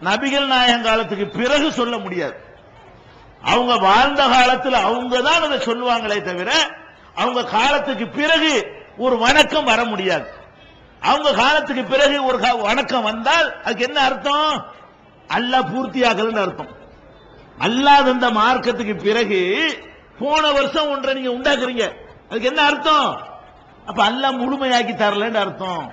நபிகள் நாயகம் காலத்துக்கு பிறகு சொல்ல முடியாது. அவங்க வாழ்ந்த காலத்துல அவங்க தான் அதை சொல்லுவாங்களே தவிர அவங்க காலத்துக்கு பிறகு ஒரு வணக்கம் வர முடியாது. அவங்க காலத்துக்கு பிறகு ஒரு வணக்கம் வந்தால் அதுக்கு என்ன அர்த்தம்? அல்ல பூர்த்தியாகலன்னு அர்த்தம். அல்லாத இந்த மார்க்கத்துக்கு பிறகு போன வருஷம் ஒன்றை நீங்க உண்டாக்குறீங்க. அதுக்கு என்ன அர்த்தம்? அப்ப அல்ல முழுமையாக்கி தரலன்னு அர்த்தம்.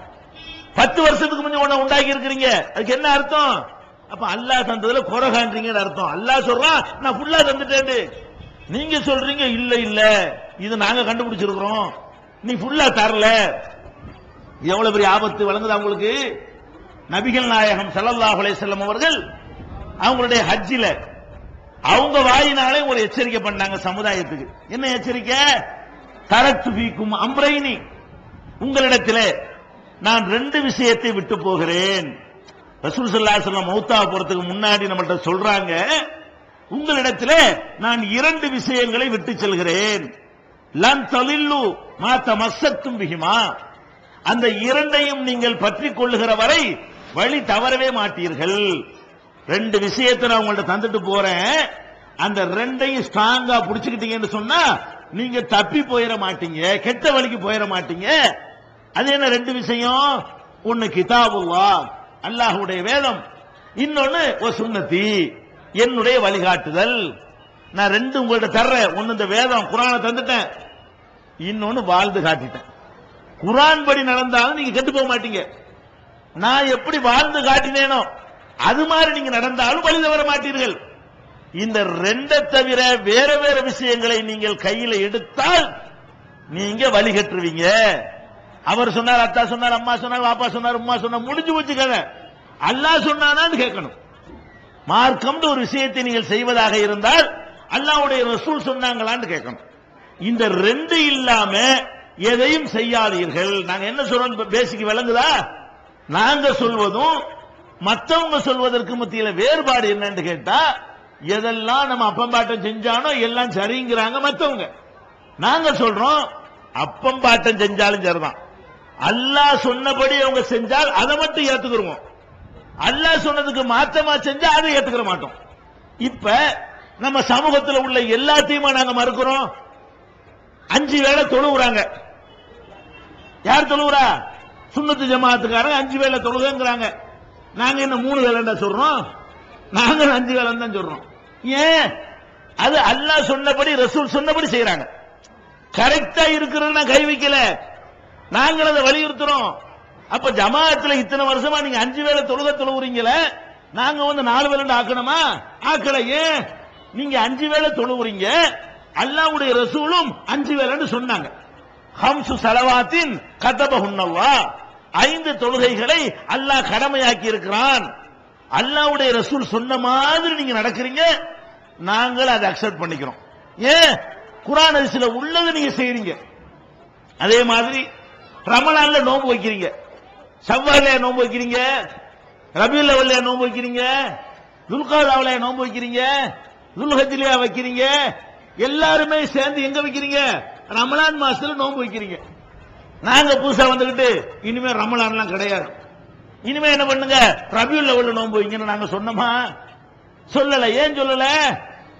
பத்து வருஷத்துக்கு முன்ன ஒண்ணு உண்டாக்கி இருக்கிறீங்க. அதுக்கு என்ன அர்த்தம்? அப்ப அல்லாஹ் தந்ததுல குறை காண்றீங்கன்னு அர்த்தம். அல்லாஹ் சொல்றான் நான் ஃபுல்லா தந்துட்டேன் நீங்க சொல்றீங்க இல்ல இல்ல. இது நாங்க கண்டுபிடிச்சிருக்கிறோம். நீ ஃபுல்லா தரல. எவ்வளவு பெரிய ஆபத்து வழங்குதா உங்களுக்கு? நபிகள் நாயகம் சல்லல்லாஹ் அலைஹி அவர்கள் அவங்களுடைய ஹஜ்ஜில அவங்க வாயினாலே ஒரு எச்சரிக்கை பண்ணாங்க சமுதாயத்துக்கு. என்ன எச்சரிக்கை? தரத்து பீக்கும் அம்ரைனி. உங்களிடத்திலே நான் ரெண்டு விஷயத்தை விட்டு போகிறேன். ரசூல் சல்லா அலைஹி மௌத்தா போறதுக்கு முன்னாடி நம்மள்ட்ட சொல்றாங்க உங்களிடத்தில் நான் இரண்டு விஷயங்களை விட்டு செல்கிறேன். லன் தலில்லு மா தமஸ்ஸத்தும் பிஹிமா. அந்த இரண்டையும் நீங்கள் பற்றி கொள்ளுகிற வரை வழி தவறவே மாட்டீர்கள். ரெண்டு விஷயத்தை நான் உங்கள்ட்ட தந்துட்டு போறேன். அந்த ரெண்டையும் ஸ்ட்ராங்கா புடிச்சுக்கிட்டீங்கன்னு சொன்னா நீங்க தப்பி போயிட மாட்டீங்க கெட்ட வழிக்கு போயிட மாட்டீங்க. அது என்ன ரெண்டு விஷயம்? ஒன்னு கிதாபுல்லா அல்லாஹுடைய வேதம். இன்னொன்னு ஒரு சுண்ணத்தி என்னுடைய வழிகாட்டுதல். நான் ரெண்டு உங்கள்ட்ட தர்றேன். ஒன்னு இந்த வேதம் குரானை தந்துட்டேன். இன்னொன்னு வாழ்ந்து காட்டிட்டேன். குரான் படி நடந்தாலும் நீங்க கெட்டு போக மாட்டீங்க. நான் எப்படி வாழ்ந்து காட்டினேனோ அது மாதிரி நீங்க நடந்தாலும் வழி தவற மாட்டீர்கள். இந்த ரெண்டை தவிர வேற வேற விஷயங்களை நீங்கள் கையில எடுத்தால் நீங்க வழிகட்டுருவீங்க அவர் சொன்னார் அத்தா சொன்னார் அம்மா சொன்னார் பாப்பா சொன்னார் உமா சொன்னார் முடிஞ்சு போச்சு கதை. அல்லா சொன்னானான்னு கேட்கணும். மார்க்கம் ஒரு விஷயத்தை நீங்கள் செய்வதாக இருந்தால் அல்லாவுடைய ரசூல் சொன்னாங்களான்னு கேட்கணும். இந்த ரெண்டு இல்லாம எதையும் செய்யாதீர்கள். நாங்க என்ன சொல்றோம்? பேசிக்கு விளங்குதா? நாங்க சொல்வதும் மத்தவங்க சொல்வதற்கு மத்தியில வேறுபாடு என்னன்னு கேட்டா எதெல்லாம் நம்ம அப்பம்பாட்டம் செஞ்சானோ எல்லாம் சரிங்கிறாங்க மத்தவங்க. நாங்க சொல்றோம் அப்பம்பாட்டம் செஞ்சாலும் சரிதான். அல்லாஹ் சொன்னபடி அவங்க செஞ்சால் அதை மட்டும் ஏத்துக்கிறோம் அல்லாஹ் சொன்னதுக்கு மாற்றமா செஞ்சா அதை ஏத்துக்கிற மாட்டோம். இப்ப நம்ம சமூகத்தில் உள்ள எல்லாத்தையுமா நாங்க மறுக்கிறோம்? அஞ்சு வேளை தொழுகிறாங்க யார் தொழுவுறா? சுண்ணத்து ஜமாத்துக்காரங்க அஞ்சு வேளை தொழுகைங்கிறாங்க. நாங்க என்ன மூணு வேலைண்டா சொல்றோம்? நாங்க அஞ்சு வேலை தான் சொல்றோம். ஏன்? அது அல்லாஹ் சொன்னபடி ரசூல் சொன்னபடி செய்யறாங்க கரெக்டா இருக்கிறதுனா கை வைக்கல. நாங்கள் அதை வலியுறுத்துறோம். அப்ப ஜமாத்துல இத்தனை வருஷமா நீங்க அஞ்சு வேளை தொழுக தொழுவுறீங்களே? நாங்க வந்து நாலு வேலை ஆக்கணுமா? ஆக்கல ஏன்? நீங்க அஞ்சு வேளை தொழுவுறீங்க. அல்லாவுடைய ரசூலும் அஞ்சு வேலைன்னு சொன்னாங்க. ஹம்சு சலவாத்தின் கதபஹுன்னல்லா. ஐந்து தொழுகைகளை அல்லாஹ் கடமையாக்கி இருக்கிறான். அல்லாஹ்வுடைய ரசூல் சொன்ன மாதிரி நீங்க நடக்கிறீங்க. நாங்கள் அதை அக்செப்ட் பண்ணிக்கிறோம். ஏன்? குரான் அரிசியில் உள்ளதை நீங்க செய்றீங்க. அதே மாதிரி ரமலான்ல நோன்பு வைக்கிறீங்க. செவ்வாயில நோன்பு வைக்கிறீங்க. ரபியுல் லெவல்ல நோன்பு வைக்கிறீங்க. துல்காதாவில நோன்பு வைக்கிறீங்க. துல்ஹத்திலியா வைக்கிறீங்க. எல்லாருமே சேர்ந்து எங்க வைக்கிறீங்க? ரமலான் மாசத்துல நோன்பு வைக்கிறீங்க. நாங்க புதுசா வந்துகிட்டு இனிமே ரமலான்லாம் கிடையாது. இனிமே என்ன பண்ணுங்க? ரபியுல் லெவல்ல நோன்பு வைங்கன்னு நாங்க சொன்னோமா? சொல்லல. ஏன் சொல்லல?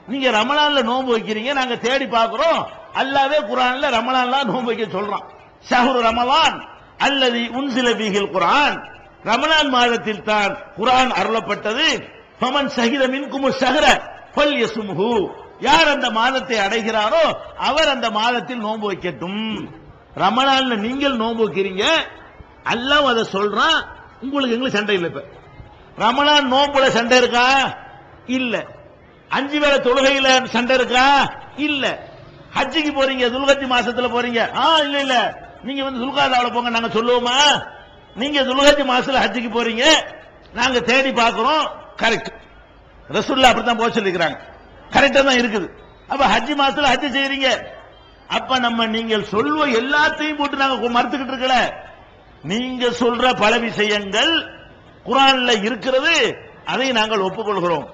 நீங்க ரமலான்ல நோன்பு வைக்கிறீங்க. நாங்க தேடி பாக்குறோம் அல்லாவே குரான்ல ரமலான்லாம் நோன்பு வைக்க சொல்றான். ஷஹரு ரமலான் அல்லது உன்சில பீகில் குரான் ரமலான் மாதத்தில் தான் குரான் அருளப்பட்டது. ஃபமன் சஹித மின்குமு சஹர பல் யசுமுகு யார் அந்த மாதத்தை அடைகிறாரோ அவர் அந்த மாதத்தில் நோன்பு வைக்கட்டும். ரமணான்ல நீங்கள் நோன்பு வைக்கிறீங்க. அல்லாஹ் அதை சொல்றான். உங்களுக்கு எங்களுக்கு சண்டை இல்லை இப்ப. ரமலான் நோன்புல சண்டை இருக்கா? இல்ல. அஞ்சு வேளை தொழுகையில சண்டை இருக்கா? இல்ல. ஹஜ்ஜிக்கு போறீங்க துல்கஜி மாசத்துல போறீங்க. ஆ இல்ல இல்ல. நீங்க வந்து துல்காதாவில் போங்க நாங்க சொல்லுவோமா? நீங்க துல்கஜி மாசத்துல ஹஜ்ஜிக்கு போறீங்க நாங்க தேடி பார்க்கிறோம் கரெக்ட் ரசூல்லா அப்படித்தான் போக சொல்லிக்கிறாங்க. கரெக்டா தான் இருக்குது. அப்ப ஹஜ்ஜி மாசத்துல ஹஜ்ஜி செய்யறீங்க அப்ப நம்ம நீங்கள் சொல்வ எல்லாத்தையும் போட்டு நாங்க மறுத்துக்கிட்டு இருக்கல. நீங்க சொல்ற பல விஷயங்கள் குரான்ல இருக்கிறது அதை நாங்கள் ஒப்புக்கொள்கிறோம்.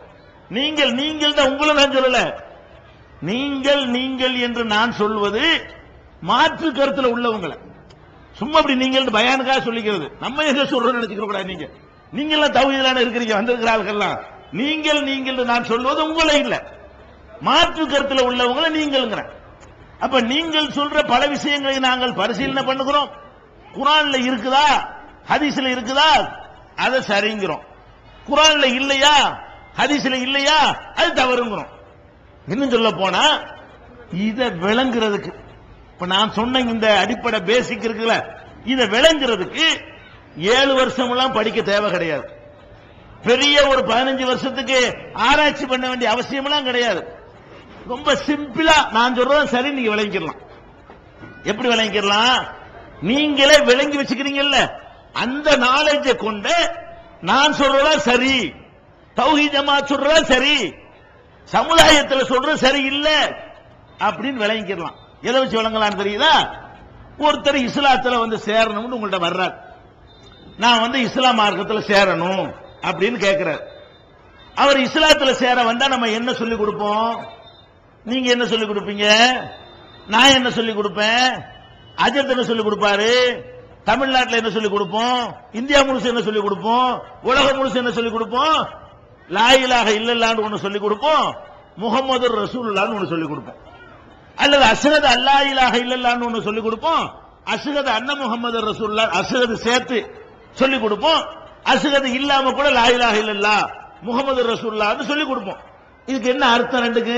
நீங்கள் நீங்கள் தான் உங்களை நான் சொல்லல. நீங்கள் நீங்கள் என்று நான் சொல்வது மாற்று கருத்துல உள்ளவங்களை. சும்மா அப்படி நீங்கள் பயானுக்காக சொல்லிக்கிறது. நம்ம எங்க சொல்றோம்னு நினைச்சுக்க கூடாது நீங்க. நீங்க எல்லாம் தகுதியிலான இருக்கிறீங்க வந்திருக்கிறார்கள்லாம் நீங்கள் நீங்கள் நான் சொல்வது உங்களை இல்ல. மாற்று கருத்துல உள்ளவங்களை நீங்கள்ங்கிறேன் அப்ப நீங்கள் சொல்ற பல விஷயங்களை நாங்கள் பரிசீலனை பண்ணுகிறோம். குரான்ல இருக்குதா? ஹதீஸ்ல இருக்குதா? அதை சரிங்கிறோம். குரான்ல இல்லையா? ஹதீஸ்ல இல்லையா? அது தவறுங்கிறோம். இன்னும் சொல்ல போனா இதை விளங்குறதுக்கு இப்ப நான் சொன்ன இந்த அடிப்படை பேசிக் இருக்குல்ல இதை விளங்குறதுக்கு ஏழு வருஷம் எல்லாம் படிக்க தேவை கிடையாது. பெரிய ஒரு பதினஞ்சு வருஷத்துக்கு ஆராய்ச்சி பண்ண வேண்டிய அவசியம் எல்லாம் கிடையாது. ரொம்ப சிம்பிளா நான் சொல்றதும் சரி நீங்க விளங்கிக்கலாம் எப்படி விளங்கிக்கலாம் நீங்களே விளங்கி வச்சுக்கிறீங்கல்ல அந்த நாலேஜை கொண்டு நான் சொல்றதா சரி தௌஹி ஜமா சொல்றதா சரி சமுதாயத்தில் சொல்றது சரி இல்ல அப்படின்னு விளங்கிக்கலாம் எதை வச்சு வழங்கலான்னு தெரியுதா? ஒருத்தர் இஸ்லாத்தில் வந்து சேரணும்னு உங்கள்ட்ட வர்றார். நான் வந்து இஸ்லாம் மார்க்கத்தில் சேரணும் அப்படின்னு கேட்கிறார் அவர் இஸ்லாத்தில் சேர வந்தா நம்ம என்ன சொல்லி கொடுப்போம்? நீங்க என்ன சொல்லி கொடுப்பீங்க? நான் என்ன சொல்லி கொடுப்பேன்? அஜத் என்ன சொல்லி கொடுப்பாரு? தமிழ்நாட்டில் என்ன சொல்லி கொடுப்போம்? இந்தியா முழுசு என்ன சொல்லி கொடுப்போம்? உலகம் முழுசு என்ன சொல்லி கொடுப்போம்? லாயிலாக இல்லல்லான்னு ஒன்று சொல்லி கொடுப்போம். முகமது ரசூல்லான்னு ஒன்று சொல்லி கொடுப்போம். அல்லது அஸ்ஹத் அல்லா இலாக இல்லல்லான்னு ஒன்று சொல்லிக் கொடுப்போம். அஸ்ஹத் அன்ன முகமது ரசூல்லா அஸ்ஹத் சேர்த்து சொல்லிக் கொடுப்போம். அஸ்ஹத் இல்லாம கூட லா இலாக இல்லல்லா முகமது ரசூல்லான்னு சொல்லி கொடுப்போம். இதுக்கு என்ன அர்த்தம் ரெண்டுக்கு?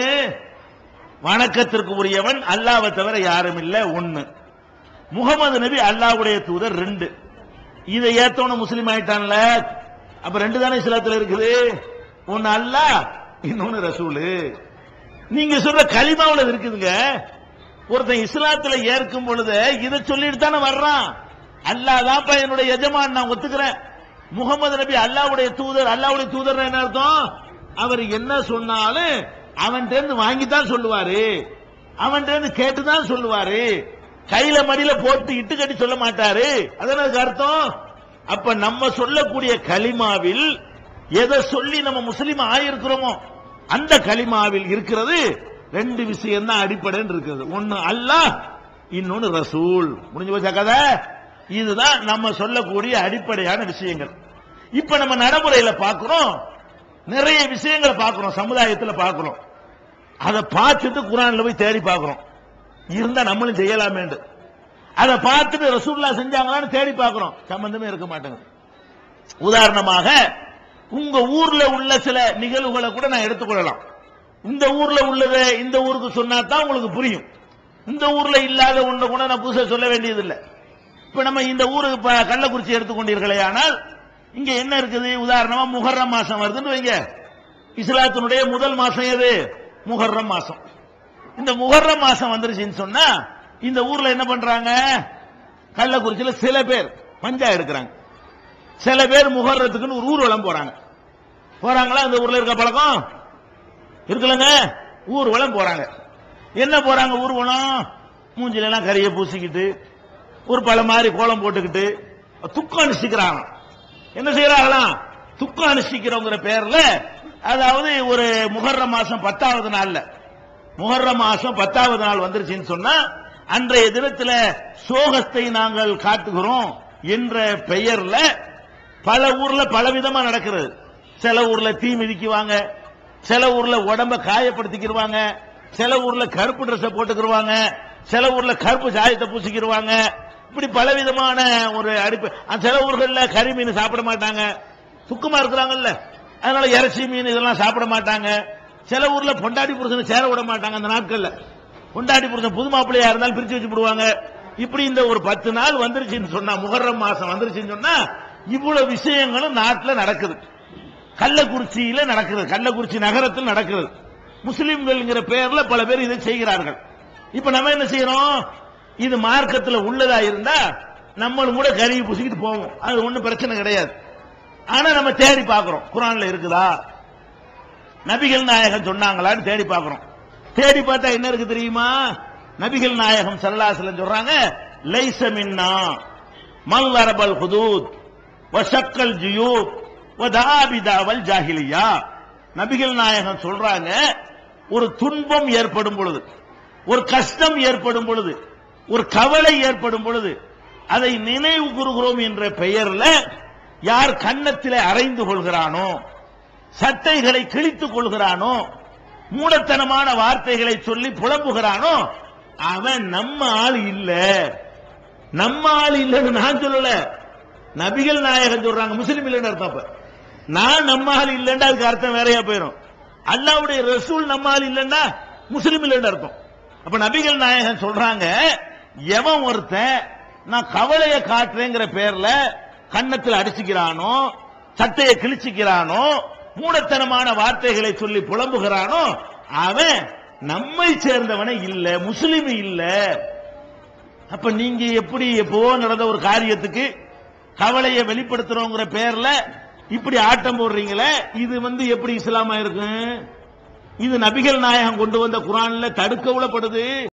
வணக்கத்திற்கு உரியவன் அல்லாவை தவிர யாரும் இல்லை ஒன்னு முகமது நபி அல்லாஹ்வுடைய தூதர் ரெண்டு. இதை ஏத்தவன முஸ்லீம் ஆயிட்டான்ல அப்ப ரெண்டு தானே சிலத்தில் இருக்குது? ஒன்னு அல்லாஹ் இன்னொன்னு ரசூலு. நீங்க சொல்ற கலிமாவில் இருக்குதுங்க. ஒருத்தன் இஸ்லாத்துல ஏற்கும் பொழுது இதை சொல்லிட்டு தானே வர்றான். அல்லாஹ் தான்ப்பா என்னுடைய எஜமான் நான் ஒத்துக்கிறேன். முகமது நபி அல்லாவுடைய தூதர் அல்லாவுடைய தூதர் என்ன அர்த்தம்? அவர் என்ன சொன்னாலும் அவன் இருந்து வாங்கித்தான் சொல்லுவாரு. அவன் இருந்து கேட்டுதான் சொல்லுவாரு. கையில மடியில போட்டு இட்டு கட்டி சொல்ல மாட்டாரு. அதான அதுக்கு அர்த்தம்? அப்ப நம்ம சொல்லக்கூடிய கலிமாவில் எதை சொல்லி நம்ம முஸ்லீம் ஆயிருக்கிறோமோ அந்த கலிமாவில் இருக்கிறது ரெண்டு விஷயம் தான் அடிப்படைன்னு இருக்குது. ஒன்னு அல்லாஹ் இன்னொன்னு ரசூல். முடிஞ்சு போச்சா கதை? இதுதான் நம்ம சொல்லக்கூடிய அடிப்படையான விஷயங்கள். இப்ப நம்ம நடைமுறையில பார்க்கிறோம். நிறைய விஷயங்களை பார்க்கிறோம் சமுதாயத்தில் பார்க்கிறோம். அதை பார்த்துட்டு குரான்ல போய் தேடி பார்க்கிறோம். இருந்தா நம்மளும் செய்யலாமே அதை பார்த்துட்டு ரசூல்லா செஞ்சாங்களான்னு தேடி பார்க்கிறோம். சம்பந்தமே இருக்க மாட்டேங்குது. உதாரணமாக உங்க ஊர்ல உள்ள சில நிகழ்வுகளை கூட நான் எடுத்துக்கொள்ளலாம். இந்த ஊர்ல உள்ளதை இந்த ஊருக்கு சொன்னா தான் உங்களுக்கு புரியும். இந்த ஊர்ல இல்லாத ஒன்று கூட நான் புதுசாக சொல்ல வேண்டியதில்லை. இப்ப நம்ம இந்த ஊருக்கு கள்ளக்குறிச்சி எடுத்துக்கொண்டீர்களே ஆனால் இங்க என்ன இருக்குது? உதாரணமா முகர்ரம் மாசம் வருதுன்னு வைங்க. இஸ்லாத்தினுடைய முதல் மாசம் எது? முகர்ரம் மாசம். இந்த முகர்ரம் மாசம் வந்துருச்சுன்னு சொன்னா இந்த ஊர்ல என்ன பண்றாங்க? கள்ளக்குறிச்சியில சில பேர் பஞ்சா எடுக்கிறாங்க. சில பேர் முகர்றதுக்குன்னு ஒரு ஊர்வலம் போறாங்க. போறாங்களா? இந்த ஊர்ல இருக்க பழக்கம்? இருக்கலங்க ஊர்வலம் போறாங்க. என்ன போறாங்க ஊர்வலம்? மூஞ்சில எல்லாம் கறியை பூசிக்கிட்டு ஒரு பல மாதிரி கோலம் போட்டுக்கிட்டு துக்கம் அனுஷ்டிக்கிறாங்க என்ன செய்யறாங்களாம் துக்கம் அனுஷ்டிக்கிறோங்கிற பேர்ல அதாவது ஒரு முகர்ற மாசம் பத்தாவது நாள்ல. முகர்ற மாசம் பத்தாவது நாள் வந்துருச்சுன்னு சொன்னா அன்றைய தினத்துல சோகத்தை நாங்கள் காட்டுகிறோம் என்ற பெயர்ல பல ஊர்ல பல விதமா நடக்கிறது. சில ஊர்ல தீ மிதிக்குவாங்க. சில ஊர்ல உடம்ப காயப்படுத்திக்கிடுவாங்க சில ஊர்ல கருப்பு ட்ரெஸ் போட்டுக்கிடுவாங்க சில ஊர்ல கருப்பு சாயத்தை பூசிக்கிடுவாங்க இப்படி பல விதமான ஒரு அடிப்பு. சில ஊர்கள்ல கறி மீன் சாப்பிட மாட்டாங்க. துக்கமா இருக்கிறாங்கல்ல. அதனால இறைச்சி மீன் இதெல்லாம் சாப்பிட மாட்டாங்க. சில ஊர்ல பொண்டாடி புருஷனை சேர விட மாட்டாங்க அந்த நாட்கள்ல. பொண்டாடி புருஷன் புது மாப்பிள்ளையா இருந்தாலும் பிரிச்சு வச்சு விடுவாங்க இப்படி இந்த ஒரு பத்து நாள் வந்துருச்சுன்னு சொன்னா முகர்ரம் மாசம் வந்துருச்சுன்னு சொன்னா இவ்வளவு விஷயங்களும் நாட்டில் நடக்குது. கள்ளக்குறிச்சியில நடக்குது. கள்ளக்குறிச்சி நகரத்தில் நடக்கிறது முஸ்லிம்கள்ங்கிற பெயர்ல பல பேர் இதை செய்கிறார்கள். இப்ப நம்ம என்ன செய்யறோம் இது மார்க்கத்தில் உள்ளதா இருந்தா நம்மளும் கூட கருவி பூசிக்கிட்டு போவோம். அது ஒன்றும் பிரச்சனை கிடையாது. ஆனா நம்ம தேடி பார்க்கிறோம். குரான்ல இருக்குதா? நபிகள் நாயகம் சொன்னாங்களான்னு தேடி பார்க்கிறோம். தேடி பார்த்தா என்ன இருக்கு தெரியுமா? நபிகள் நாயகம் சல்லாசலம் சொல்றாங்க லைசமின்னா மல் அரபல் ஹுதூத். வசக்கல் ஜியூ வதாபிதாவல் ஜாகிலியா நபிகள் நாயகம் சொல்றாங்க ஒரு துன்பம் ஏற்படும் பொழுது ஒரு கஷ்டம் ஏற்படும் பொழுது ஒரு கவலை ஏற்படும் பொழுது அதை நினைவு கூறுகிறோம் என்ற பெயர்ல யார் கன்னத்தில் அரைந்து கொள்கிறானோ சட்டைகளை கிழித்துக் கொள்கிறானோ மூடத்தனமான வார்த்தைகளை சொல்லி புலம்புகிறானோ அவன் நம்ம ஆள் இல்ல. நம்ம ஆள் இல்லைன்னு நான் சொல்லல. நபிகள் நாயகன் சொல்றாங்க முஸ்லீம் இல்லைன்னு அர்த்தம் நான் நம்மால் இல்லைன்னா அதுக்கு அர்த்தம் வேறையா போயிடும் அல்லாவுடைய ரசூல் நம்ம ஆள் இல்லைன்னா முஸ்லீம் இல்லைன்னு அர்த்தம். அப்ப நபிகள் நாயகன் சொல்றாங்க எவன் ஒருத்தன் நான் கவலையை காட்டுறேங்கிற பேர்ல கன்னத்தில் அடிச்சுக்கிறானோ சட்டையை கிழிச்சுக்கிறானோ மூடத்தனமான வார்த்தைகளை சொல்லி புலம்புகிறானோ அவன் நம்மை சேர்ந்தவனை இல்ல முஸ்லீம் இல்ல. அப்ப நீங்க எப்படி எப்போ நடந்த ஒரு காரியத்துக்கு கவலையை வெளிப்படுத்துறோங்கிற பேர்ல இப்படி ஆட்டம் போடுறீங்களே இது வந்து எப்படி இஸ்லாமா இருக்கும் இது நபிகள் நாயகம் கொண்டு வந்த குரான்ல தடுக்கவுலப்படுது